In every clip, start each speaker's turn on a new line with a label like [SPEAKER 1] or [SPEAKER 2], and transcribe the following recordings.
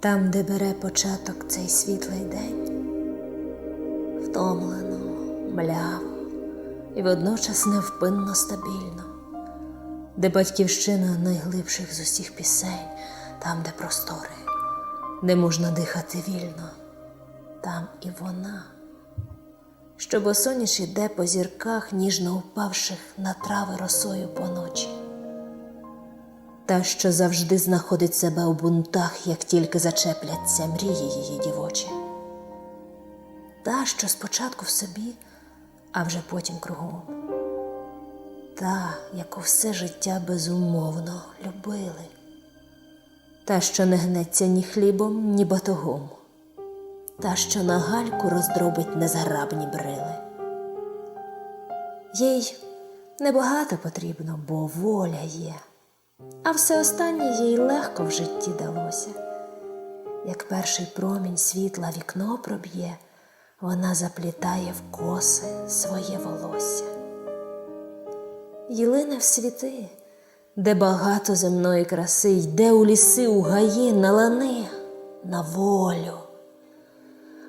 [SPEAKER 1] там, де бере початок цей світлий день, втомлено, мляво і водночас невпинно стабільно, де батьківщина найглибших з усіх пісень, там, де простори, де можна дихати вільно, там і вона. Що босоніж іде по зірках, ніжно упавших на трави росою поночі. Та, що завжди знаходить себе у бунтах, як тільки зачепляться мрії її дівочі. Та, що спочатку в собі, а вже потім кругом. Та, яку все життя безумовно любили. Та, що не гнеться ні хлібом, ні батогом. Та, що на гальку роздробить незграбні брили. Їй небагато потрібно, бо воля є а все останнє їй легко в житті далося. Як перший промінь світла вікно проб'є, вона заплітає в коси своє волосся. Їлине в світи, де багато земної краси, йде у ліси, у гаї, на лани, на волю.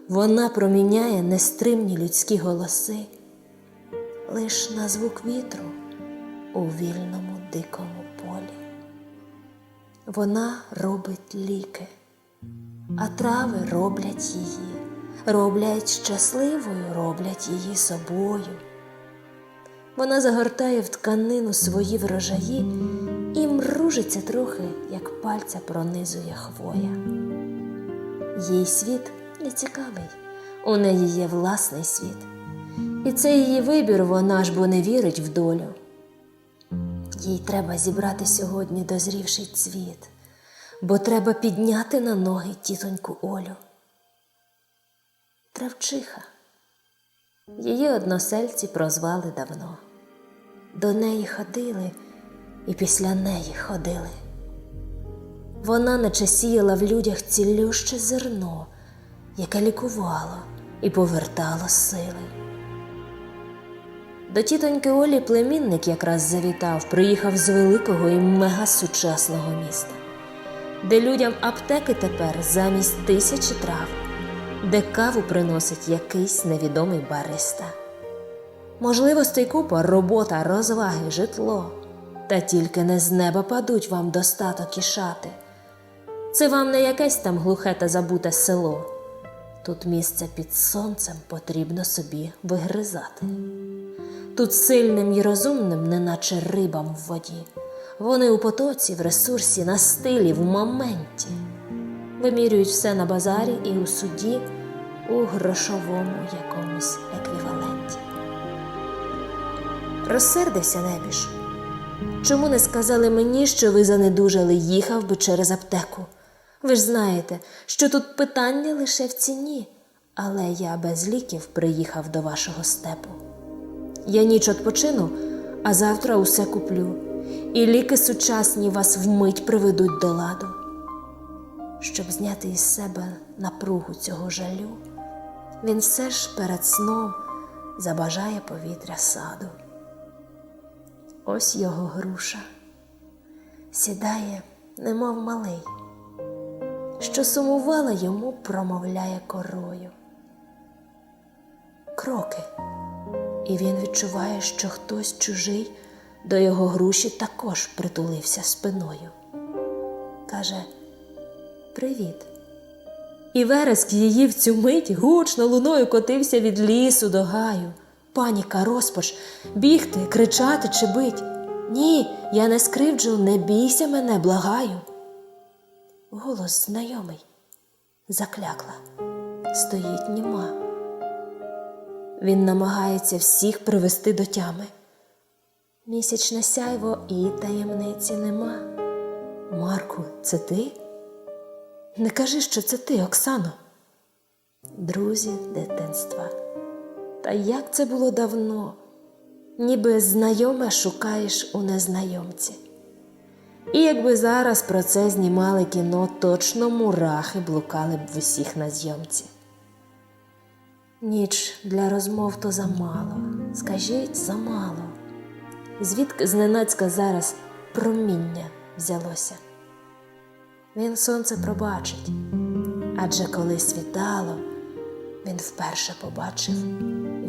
[SPEAKER 1] Вона проміняє нестримні людські голоси, лиш на звук вітру у вільному дикому. Вона робить ліки, а трави роблять її, роблять щасливою, роблять її собою. Вона загортає в тканину свої врожаї і мружиться трохи, як пальця пронизує хвоя. Їй світ не цікавий, у неї є власний світ. І це її вибір, вона ж бо не вірить в долю. Їй треба зібрати сьогодні дозрівший цвіт, бо треба підняти на ноги тітоньку Олю. Травчиха. Її односельці прозвали давно. До неї ходили і після неї ходили. Вона наче сіяла в людях цілюще зерно, яке лікувало і повертало сили. До тітоньки Олі племінник якраз завітав, приїхав з великого і мегасучасного міста, де людям аптеки тепер замість тисячі трав, де каву приносить якийсь невідомий бариста. Можливостей купа, робота, розваги, житло. Та тільки не з неба падуть вам достаток і шати. Це вам не якесь там глухе та забуте село. Тут місце під сонцем потрібно собі вигризати. Тут сильним і розумним, неначе рибам в воді. Вони у потоці, в ресурсі, на стилі, в моменті. Вимірюють все на базарі і у суді, у грошовому якомусь еквіваленті. Розсердився небіж. Чому не сказали мені, що ви занедужали, їхав би через аптеку? Ви ж знаєте, що тут питання лише в ціні, але я без ліків приїхав до вашого степу. Я ніч відпочину, а завтра усе куплю, і ліки сучасні вас вмить приведуть до ладу. Щоб зняти із себе напругу цього жалю, він все ж перед сном забажає повітря саду. Ось його груша сідає, немов малий, що сумувала йому, промовляє корою. Кроки і він відчуває, що хтось чужий до його груші також притулився спиною. Каже Привіт. І вереск її в цю мить гучно луною котився від лісу до гаю. Паніка, розпач, бігти, кричати чи бить. Ні, я не скривджу, не бійся мене, благаю. Голос знайомий, заклякла, стоїть німа. Він намагається всіх привести до тями. Місячне сяйво і таємниці нема. Марку, це ти? Не кажи, що це ти, Оксано. Друзі дитинства. Та як це було давно, ніби знайоме шукаєш у незнайомці. І якби зараз про це знімали кіно, точно мурахи блукали б в усіх на зйомці. Ніч для розмов то замало, скажіть замало. Звідки зненацька зараз проміння взялося? Він сонце пробачить, Адже коли світало, він вперше побачив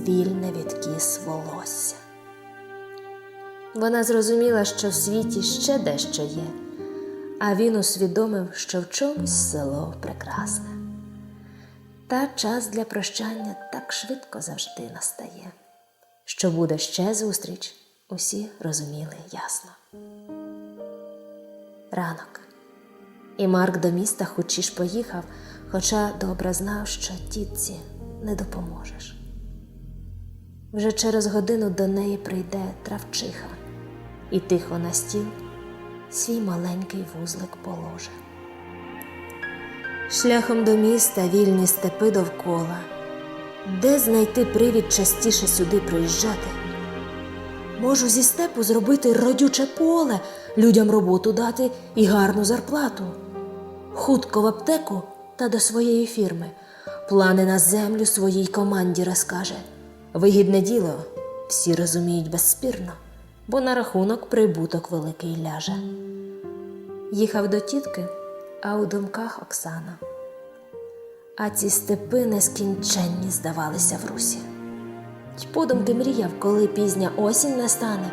[SPEAKER 1] вільне від кіс волосся. Вона зрозуміла, що в світі ще дещо є, а він усвідомив, що в чомусь село прекрасне. Та час для прощання так швидко завжди настає. Що буде ще зустріч, усі розуміли ясно. Ранок. І Марк до міста хочі ж поїхав, хоча добре знав, що тітці не допоможеш. Вже через годину до неї прийде травчиха і тихо на стіл свій маленький вузлик положе. Шляхом до міста вільні степи довкола, де знайти привід частіше сюди приїжджати. Можу зі степу зробити родюче поле, людям роботу дати і гарну зарплату. Хутко в аптеку та до своєї фірми. Плани на землю своїй команді розкаже. Вигідне діло всі розуміють безспірно, бо на рахунок прибуток великий ляже. Їхав до тітки, а у думках Оксана. А ці степи нескінченні здавалися в русі. Й подумки мріяв, коли пізня осінь настане,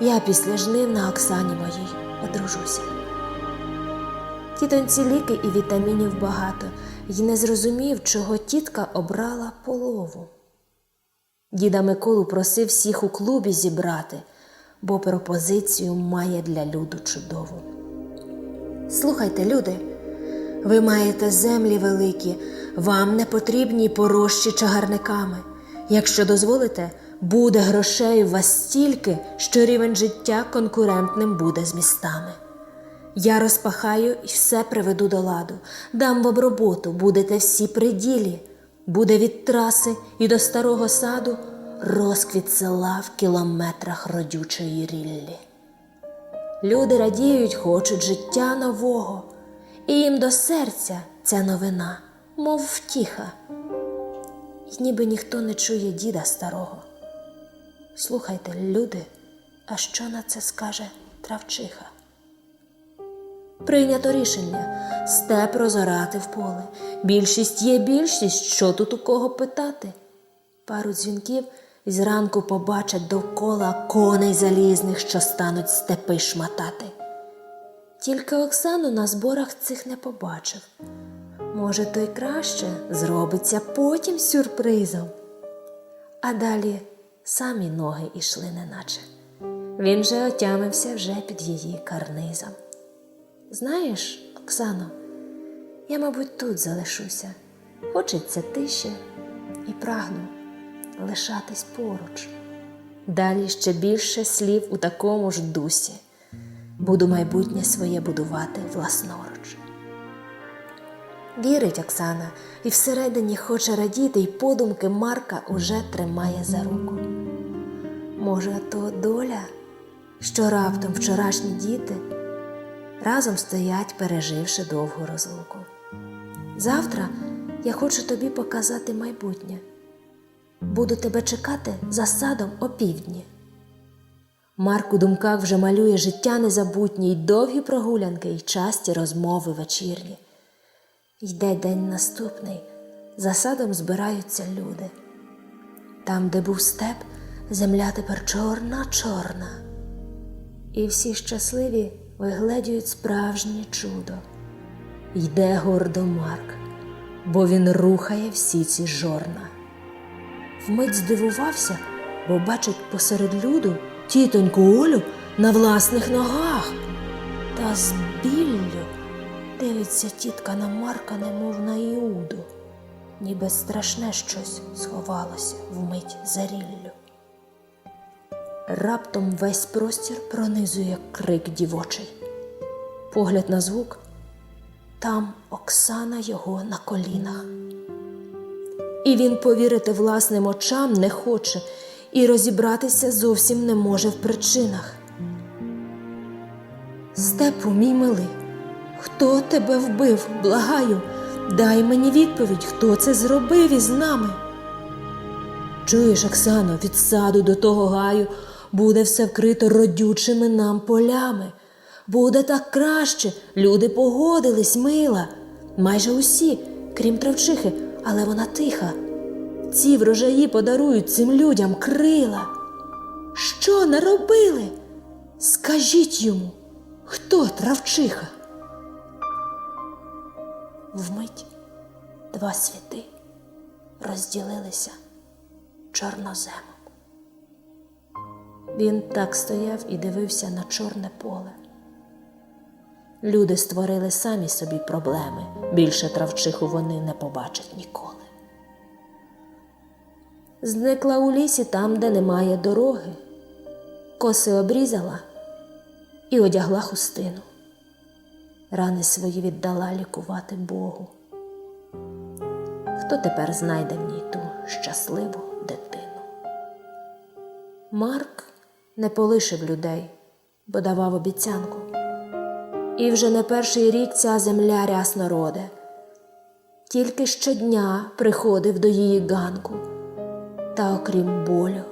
[SPEAKER 1] я після жнив на Оксані моїй одружуся. Тітонці ліки і вітамінів багато, й не зрозумів, чого тітка обрала полову. Діда Миколу просив всіх у клубі зібрати, бо пропозицію має для люду чудову. Слухайте, люди, ви маєте землі великі, вам не потрібні порожчі чагарниками. Якщо дозволите, буде грошей у вас стільки, що рівень життя конкурентним буде з містами. Я розпахаю і все приведу до ладу, дам вам роботу, будете всі при ділі. Буде від траси і до старого саду розквіт села в кілометрах родючої ріллі. Люди радіють, хочуть життя нового, і їм до серця ця новина, мов втіха. І ніби ніхто не чує діда старого. Слухайте, люди, а що на це скаже травчиха? Прийнято рішення степ розорати в поле. Більшість є більшість, що тут у кого питати. Пару дзвінків і зранку побачать довкола коней залізних, що стануть степи шматати. Тільки Оксану на зборах цих не побачив. Може, то й краще зробиться потім сюрпризом. А далі самі ноги ішли неначе. Він же отямився вже під її карнизом. Знаєш, Оксано, я, мабуть, тут залишуся. Хочеться тиші і прагну лишатись поруч. Далі ще більше слів у такому ж дусі. Буду майбутнє своє будувати власноруч. Вірить Оксана і всередині хоче радіти, і подумки Марка уже тримає за руку. Може, то доля, що раптом вчорашні діти разом стоять, переживши довгу розлуку. Завтра я хочу тобі показати майбутнє. Буду тебе чекати за садом опівдні. Марк у думках вже малює життя незабутнє й довгі прогулянки, й часті розмови вечірні. Йде день наступний, за садом збираються люди. Там, де був степ, земля тепер чорна, чорна. І всі щасливі вигледюють справжнє чудо. Йде гордо Марк, бо він рухає всі ці жорна. Вмить здивувався, бо бачить посеред люду тітоньку Олю на власних ногах. Та з біллю дивиться тітка на Марка, немов на Іуду, ніби страшне щось сховалося вмить за ріллю. Раптом весь простір пронизує крик дівочий. Погляд на звук там Оксана його на колінах. І він повірити власним очам не хоче і розібратися зовсім не може в причинах. Степу, мій милий, хто тебе вбив? Благаю, дай мені відповідь, хто це зробив із нами. Чуєш, Оксано, від саду до того гаю буде все вкрито родючими нам полями. Буде так краще, люди погодились, мила. Майже усі, крім травчихи, але вона тиха. Ці врожаї подарують цим людям крила. Що наробили? Скажіть йому, хто травчиха? Вмить два світи розділилися чорноземом. Він так стояв і дивився на чорне поле. Люди створили самі собі проблеми, більше травчиху вони не побачать ніколи. Зникла у лісі там, де немає дороги, коси обрізала і одягла хустину. Рани свої віддала лікувати Богу. Хто тепер знайде в ній ту щасливу дитину? Марк не полишив людей, бо давав обіцянку. І вже не перший рік ця земля рясно роде. Тільки щодня приходив до її ганку, та окрім болю,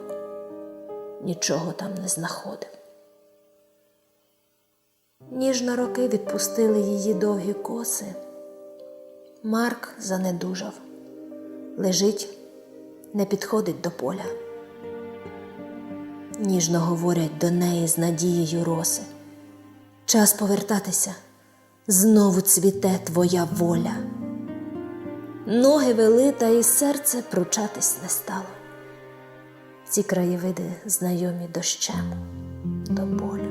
[SPEAKER 1] нічого там не знаходив. Ніжно роки відпустили її довгі коси. Марк занедужав, лежить, не підходить до поля. Ніжно говорять до неї з надією роси. Час повертатися, знову цвіте твоя воля. Ноги вели, та і серце пручатись не стало. Ці краєвиди знайомі дощем до болю.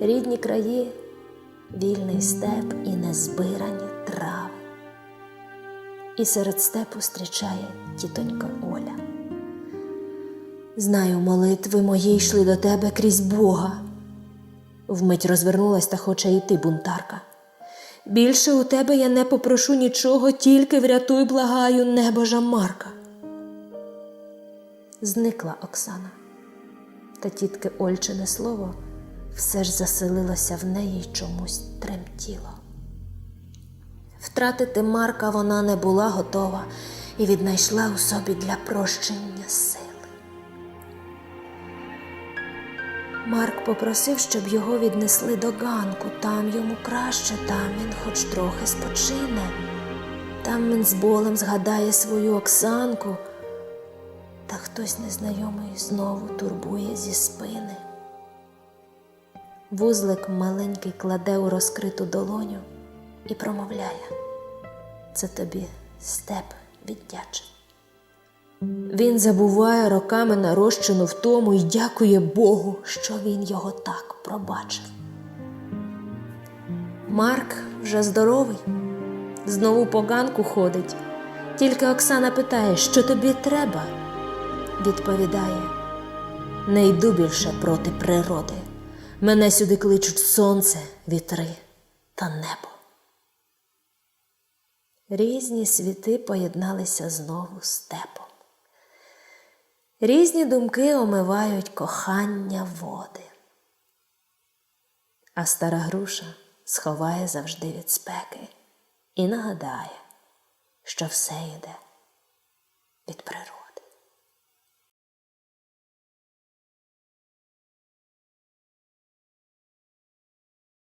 [SPEAKER 1] Рідні краї, вільний степ і незбирані трави. І серед степу зустрічає тітонька Оля. Знаю, молитви мої йшли до тебе крізь Бога. Вмить розвернулась та хоче йти бунтарка. Більше у тебе я не попрошу нічого, тільки врятуй, благаю, небожа Марка. Зникла Оксана, та тітки Ольчине слово все ж заселилося в неї й чомусь тремтіло. Втратити Марка вона не була готова і віднайшла у собі для прощення сили. Марк попросив, щоб його віднесли до ганку. Там йому краще, там він хоч трохи спочине. Там він з болем згадає свою Оксанку, та хтось незнайомий знову турбує зі спини. Вузлик маленький кладе у розкриту долоню і промовляє це тобі степ віддячить. Він забуває роками нарощену втому і дякує Богу, що він його так пробачив. Марк вже здоровий, знову по ганку ходить. Тільки Оксана питає, що тобі треба. Відповідає: Не йду більше проти природи. Мене сюди кличуть сонце, вітри та небо. Різні світи поєдналися знову з степом. Різні думки омивають кохання води. А стара груша сховає завжди від спеки і нагадає, що все йде від природи.